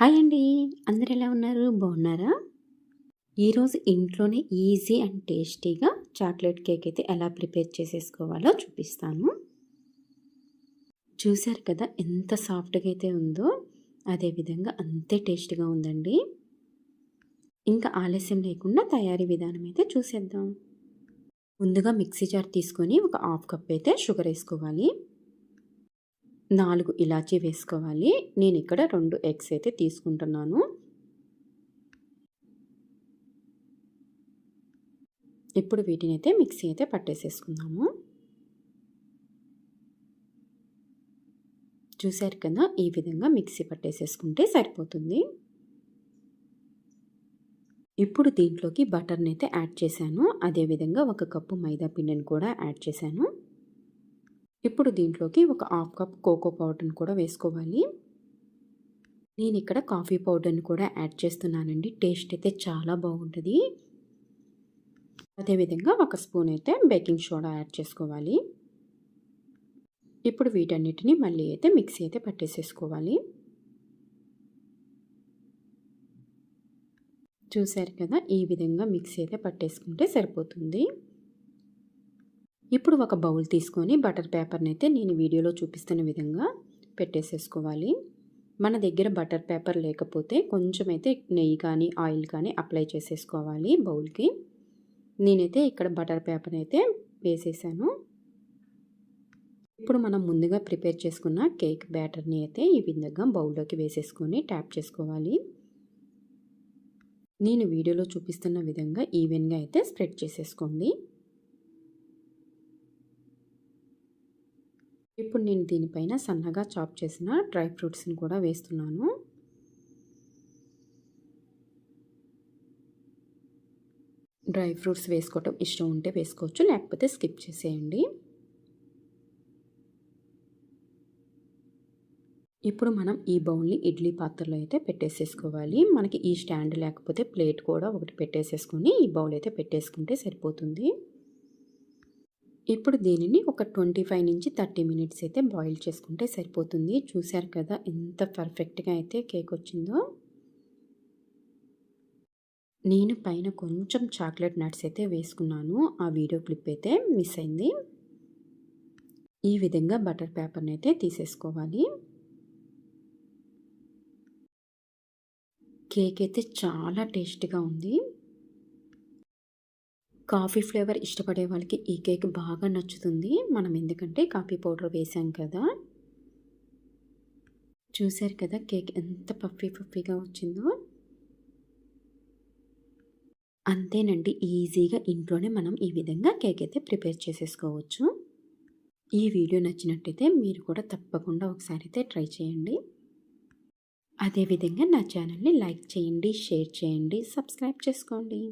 Hi అండి. అందరు ఎలా ఉన్నారు? బాగున్నారా? ఈరోజు ఇంట్లోనే ఈజీ అండ్ టేస్టీగా చాక్లెట్ కేక్ అయితే ఎలా ప్రిపేర్ చేసేసుకోవాలో చూపిస్తాను. చూశారు కదా ఎంత సాఫ్ట్గా అయితే ఉందో అదేవిధంగా అంతే టేస్ట్గా ఉందండి. ఇంకా ఆలస్యం లేకుండా తయారీ విధానం అయితే చూసేద్దాం. ముందుగా మిక్సీ జార్ తీసుకొని ఒక హాఫ్ కప్ అయితే షుగర్ వేసుకోవాలి. నాలుగు ఇలాచీ వేసుకోవాలి. నేను ఇక్కడ రెండు ఎగ్స్ అయితే తీసుకుంటున్నాను. ఇప్పుడు వీటిని అయితే మిక్సీ అయితే పట్టేసేసుకుందాము. చూశారు కదా ఈ విధంగా మిక్సీ పట్టేసేసుకుంటే సరిపోతుంది. ఇప్పుడు దీంట్లోకి బటర్ని అయితే యాడ్ చేశాను. అదేవిధంగా ఒక కప్పు మైదా పిండిని కూడా యాడ్ చేశాను. ఇప్పుడు దీంట్లోకి ఒక హాఫ్ కప్ కోకో పౌడర్ని కూడా వేసుకోవాలి. నేను ఇక్కడ కాఫీ పౌడర్ని కూడా యాడ్ చేస్తున్నానండి. టేస్ట్ అయితే చాలా బాగుంటుంది. అదేవిధంగా ఒక స్పూన్ అయితే బేకింగ్ సోడా యాడ్ చేసుకోవాలి. ఇప్పుడు వీటన్నిటిని మళ్ళీ అయితే మిక్సీ అయితే పట్టేసేసుకోవాలి. చూశారు కదా ఈ విధంగా మిక్సీ అయితే పట్టేసుకుంటే సరిపోతుంది. ఇప్పుడు ఒక బౌల్ తీసుకొని బటర్ పేపర్ని అయితే నేను వీడియోలో చూపిస్తున్న విధంగా పెట్టేసేసుకోవాలి. మన దగ్గర బటర్ పేపర్ లేకపోతే కొంచెం అయితే నెయ్యి కానీ ఆయిల్ కానీ అప్లై చేసేసుకోవాలి బౌల్కి. నేనైతే ఇక్కడ బటర్ పేపర్ అయితే వేసేసాను. ఇప్పుడు మనం ముందుగా ప్రిపేర్ చేసుకున్న కేక్ బ్యాటర్ని అయితే ఈ విధంగా బౌల్లోకి వేసేసుకొని ట్యాప్ చేసుకోవాలి. నేను వీడియోలో చూపిస్తున్న విధంగా ఈవెన్గా అయితే స్ప్రెడ్ చేసేసుకోండి. ఇప్పుడు నేను దీనిపైన సన్నగా చాప్ చేసిన డ్రై ఫ్రూట్స్ని కూడా వేస్తున్నాను. డ్రై ఫ్రూట్స్ వేసుకోవటం ఇష్టం ఉంటే వేసుకోవచ్చు లేకపోతే స్కిప్ చేసేయండి. ఇప్పుడు మనం ఈ బౌల్ని ఇడ్లీ పాత్రలో అయితే పెట్టేసేసుకోవాలి. మనకి ఈ స్టాండ్ లేకపోతే ప్లేట్ కూడా ఒకటి పెట్టేసేసుకొని ఈ బౌల్ అయితే పెట్టేసుకుంటే సరిపోతుంది. ఇప్పుడు దీనిని ఒక ట్వంటీ ఫైవ్ నుంచి థర్టీ మినిట్స్ అయితే బాయిల్ చేసుకుంటే సరిపోతుంది. చూశారు కదా ఎంత పర్ఫెక్ట్గా అయితే కేక్ వచ్చిందో. నేను పైన కొంచెం చాక్లెట్ నట్స్ అయితే వేసుకున్నాను. ఆ వీడియో క్లిప్ అయితే మిస్ అయింది. ఈ విధంగా బటర్ పేపర్ని అయితే తీసేసుకోవాలి. కేక్ అయితే చాలా టేస్టీగా ఉంది. కాఫీ ఫ్లేవర్ ఇష్టపడే వాళ్ళకి ఈ కేక్ బాగా నచ్చుతుంది. మనం ఎందుకంటే కాఫీ పౌడర్ వేసాం కదా. చూశారు కదా కేక్ ఎంత పఫీ పఫీగా వచ్చిందో. అంతేనండి ఈజీగా ఇంట్లోనే మనం ఈ విధంగా కేక్ అయితే ప్రిపేర్ చేసేసుకోవచ్చు. ఈ వీడియో నచ్చినట్టయితే మీరు కూడా తప్పకుండా ఒకసారి అయితే ట్రై చేయండి. అదేవిధంగా నా ఛానల్ని లైక్ చేయండి షేర్ చేయండి సబ్స్క్రైబ్ చేసుకోండి.